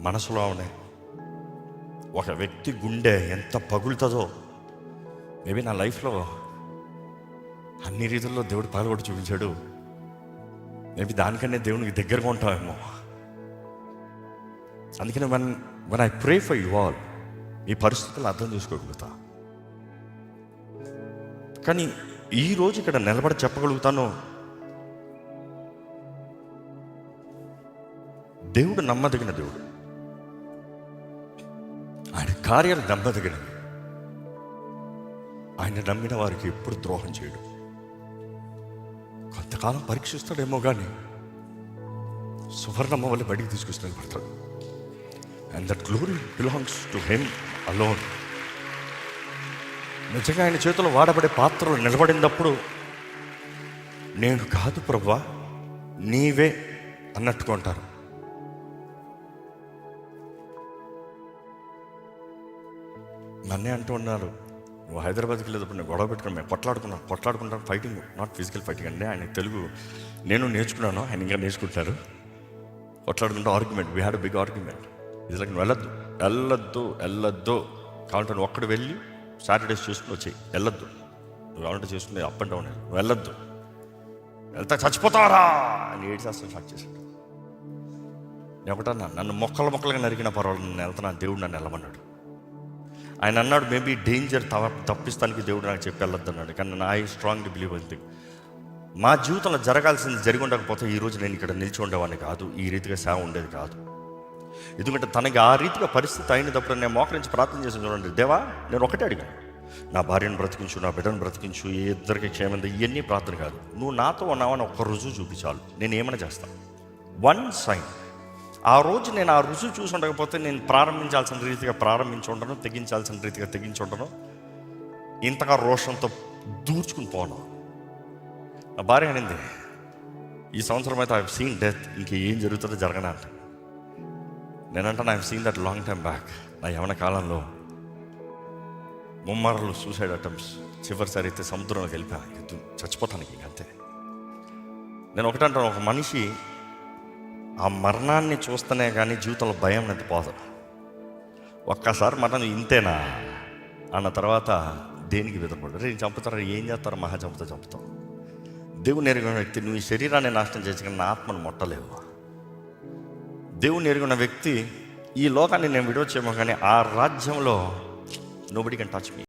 మనసులో ఒక వ్యక్తి గుండె ఎంత పగులుతుందో మేబీ నా లైఫ్లో అన్ని రీతుల్లో దేవుడు పగలగొట్టి చూపించాడు. మేబీ దానికన్నా దేవునికి దగ్గరగా ఉంటామేమో అందుకని one one I pray for you all ఈ పరిస్థితులు అర్థం చేసుకోగలుగుతా. కానీ ఈ రోజు ఇక్కడ నిలబడి చెప్పగలుగుతాను దేవుడు నమ్మదగిన దేవుడు. ఆయన కార్యాలు నమ్మదగినవి. ఆయన నమ్మిన వారికి ఎప్పుడు ద్రోహం చేయడు. కొంతకాలం పరీక్షిస్తాడేమో కానీ సువర్ణమ్మ వల్ల బడికి తీసుకొస్తాడు పడతాడు and that glory belongs to him alone నిజంగా ఆయన చేతిలో వాడబడే పాత్రలు నిలబడినప్పుడు నేను కాదు ప్రభా నీవే అన్నట్టుకుంటారు నన్నే అంటూ ఉన్నారు. నువ్వు హైదరాబాద్కి వెళ్ళేటప్పుడు నేను గొడవ పెట్టుకుని మేము కొట్లాడుకున్నాను కొట్లాడుకుంటాను ఫైటింగ్ నాట్ ఫిజికల్ ఫైటింగ్ అండి ఆయన తెలుగు నేను నేర్చుకున్నాను. ఆయన ఇంకా నేర్చుకుంటారు. కొట్లాడుకుంటే argument we had big argument ఇది లైక్ నువ్వు వెళ్ళొద్దు. వెళ్ళొద్దు. వెళ్ళొద్దు. కావాలంటే నువ్వు ఒక్కడు వెళ్ళి సాటర్డేస్ చేసుకుని వచ్చి వెళ్ళొద్దు. నువ్వు కావాలంటే చేసుకుని అప్ అండ్ డౌన్ నువ్వు వెళ్ళొద్దు. వెళ్తా చచ్చిపోతావరా అని ఏడు శాస్త్రం స్టార్ట్ చేశాడు. నేను ఒకటన్నా నన్ను మొక్కలు మొక్కలుగా నరికిన పర్వాలేదు. నేను వెళ్తున్నాను దేవుడు నన్ను వెళ్ళమన్నాడు. ఆయన అన్నాడు మేబీ డేంజర్ తవ తప్పిస్తానికి దేవుడు నాకు చెప్పి వెళ్ళొద్దు కానీ నా ఐ స్ట్రాంగ్లీ బిలీవ్ అంతే మా జీవితంలో జరగాల్సింది జరిగి ఉండకపోతే ఈ రోజు నేను ఇక్కడ నిలిచి ఉండేవాడిని కాదు. ఈ రీతిగా సేవ ఉండేది కాదు. ఎందుకంటే తనకి ఆ రీతిగా పరిస్థితి అయినప్పుడు నేను మోకరించి ప్రార్థన చేసి చూడండి. దేవా నేను ఒకటే అడిగాను. నా భార్యను బ్రతికించు నా బిడ్డను బ్రతికించు ఏ ఇద్దరికి క్షేమంత ఇవన్నీ ప్రార్థన కాదు. నువ్వు నాతో ఉన్నావని ఒక్క రుజువు చూపించాలి నేను ఏమైనా చేస్తాను వన్ సైన్ ఆ రోజు నేను ఆ రుజువు చూసి ఉండకపోతే నేను ప్రారంభించాల్సిన రీతిగా ప్రారంభించి ఉండను తెగించాల్సిన రీతిగా తెగించి ఉండను. ఇంతగా రోషంతో దూర్చుకుని పోను. నా భార్య అనింది ఈ సంవత్సరం అయితే ఐ సీన్ డెత్ ఇంకేం జరుగుతుందో జరగనా అంటే. నేనంటాను I seen that long time back నా యవన కాలంలో ముమ్మరలు సూసైడ్ అటెంప్ట్స్ చివరిసారి అయితే సముద్రంలోకి వెళ్ళిపోయా చచ్చిపోతానికి ఇంకంతే అంతే. నేను ఒకటంటాను ఒక మనిషి ఆ మరణాన్ని చూస్తేనే కానీ జీవితంలో భయం అనేది పోదు. ఒక్కసారి మరణం ఇంతేనా? అన్న తర్వాత దేనికి విధపడు రే చంపుతారు ఏం చేస్తారో? మహా చంపుతా చంపుతాం. దేవుని ఎరిగిన వ్యక్తి నువ్వు ఈ శరీరాన్ని నాశనం చేసి కానీ నా ఆత్మను ముట్టలేవు. దేవుని ఎరిగిన వ్యక్తి ఈ లోకాన్ని నేను విడవచ్చేమో కానీ ఆ రాజ్యంలో నోబడి కెన్ టచ్ మీ